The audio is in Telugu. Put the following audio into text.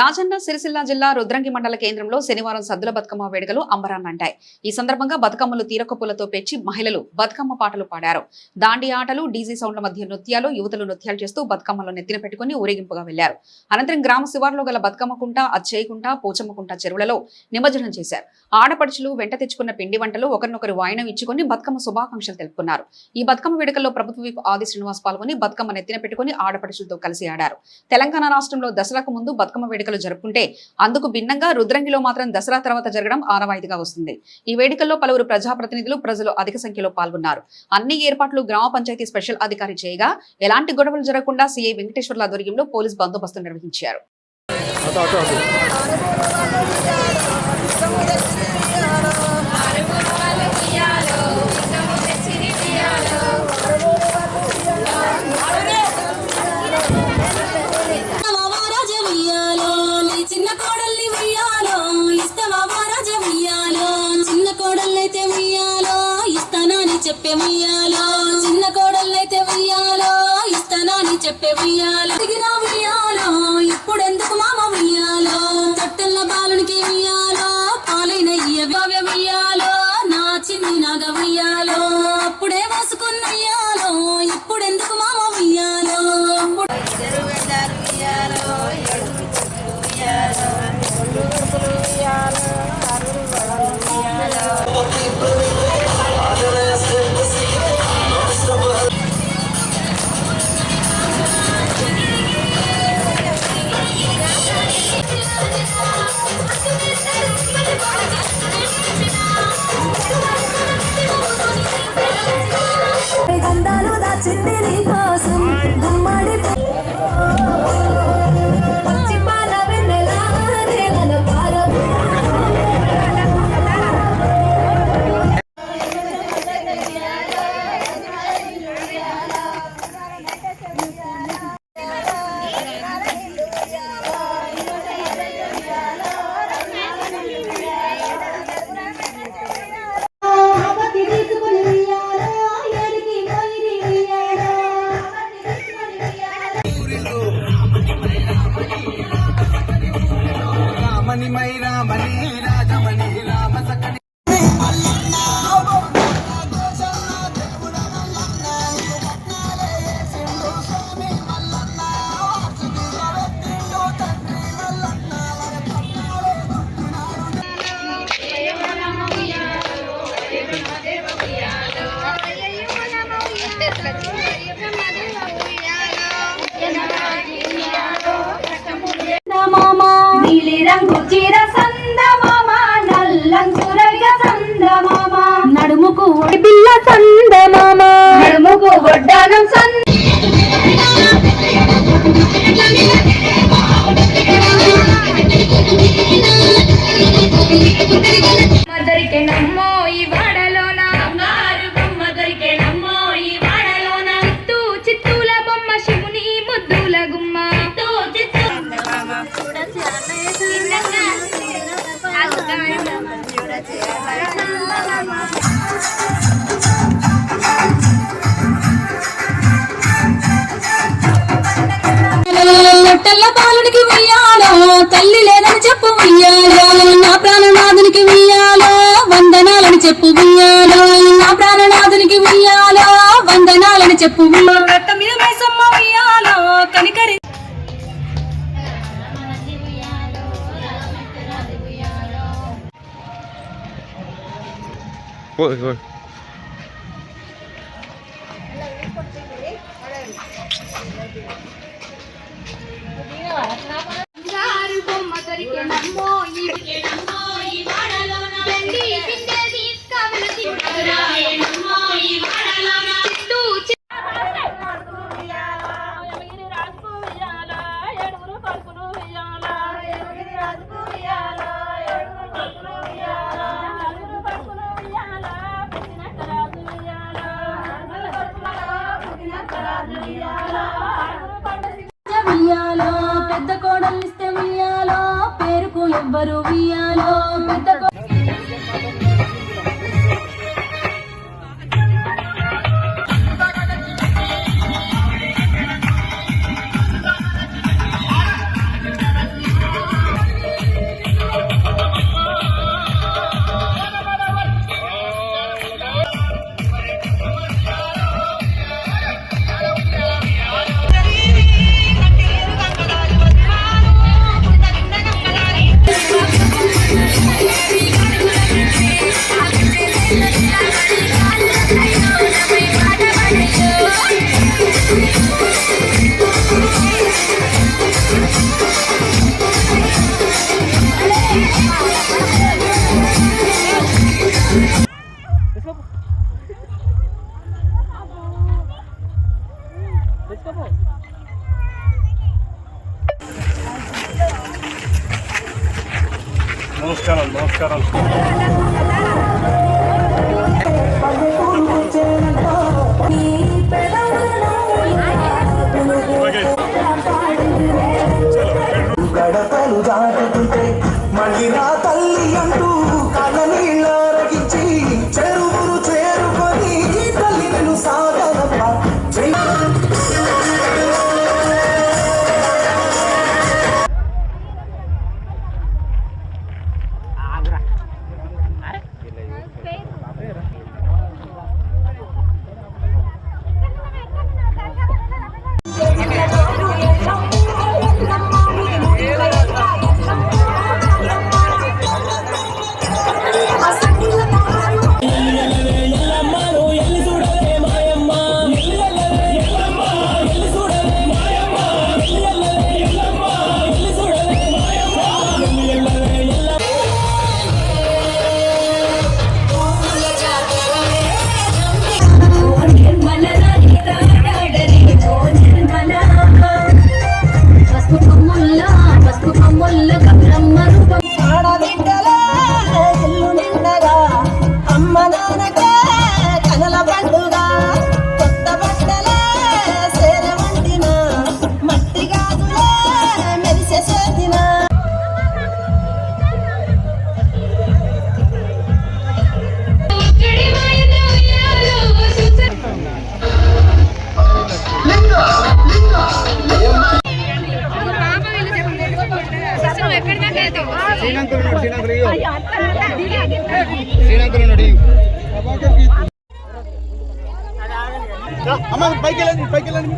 రాజన్న సిరిసిల్ల జిల్లా రుద్రంగి మండల కేంద్రంలో శనివారం సద్దుల బతుకమ్మ వేడుకలు అంబరాన్నంటాయి. ఈ సందర్భంగా బతుకమ్మలు తీరకప్పులతో పెంచి మహిళలు బతుకమ్మ పాటలు పాడారు. దాండి ఆటలు డీజీ సౌండ్ల మధ్య నృత్యాలు యువతలు నృత్యాలు చేస్తూ బతుకమ్మలు నెత్తిన పెట్టుకుని ఊరేగింపుగా వెళ్ళారు అనంతరం గ్రామ శివార్లో గల బతుకమ్మ కుంట అచ్చేయకుంట పోచమ్మకుంట చెరువులలో నిమజ్జనం చేశారు. ఆడపడుచులు వెంట తెచ్చుకున్న పిండి వంటలు ఒకరినొకరు వాయనం ఇచ్చుకొని బతుకమ్మ శుభాకాంక్షలు తెలుపుకున్నారు. ఈ బతుకమ్మ వేడుకల్లో ప్రభుత్వ విప్ ఆది శ్రీనివాస్ పాల్గొని బతుకమ్మ నెత్తిన పెట్టుకుని ఆడపడుచులతో కలిసి ఆడారు. తెలంగాణ రాష్ట్రంలో దసరాకు ముందు బతుకమ్మ వేడుక వేడుకలు జరుపుకుంటే అందుకు భిన్నంగా రుద్రంగిలో మాత్రం దసరా తర్వాత జరగడం ఆనవాయితీగా వస్తుంది. ఈ వేడుకల్లో పలువురు ప్రజాప్రతినిధులు ప్రజలు అధిక సంఖ్యలో పాల్గొన్నారు. అన్ని ఏర్పాట్లు గ్రామ పంచాయతీ స్పెషల్ అధికారి చేయగా ఎలాంటి గొడవలు జరగకుండా సీఐ వెంకటేశ్వర్ల ఆధ్వర్యంలో పోలీస్ బందోబస్తు నిర్వహించారు. మామ చీర సంద నల్లంగు రవిగ సంద నడుముకు బిల్ల సందమా లొట్టల్ల బాలుడికి వెయ్యాలో తల్లి లేదని చెప్పు వెయ్యాలో నా ప్రాణనాథునికి వెయ్యాలో వందనాలని చెప్పు వెయ్యాలో నా ప్రాణనాథునికి వెయ్యాలో వందనాలని చెప్పు కనికరి పోయి పోయి. నమస్కారం నమస్కారం ఓకే గడపలు దాటుతుంటే అమ్మ పైకి వెళ్ళండి పైకి వెళ్ళండి.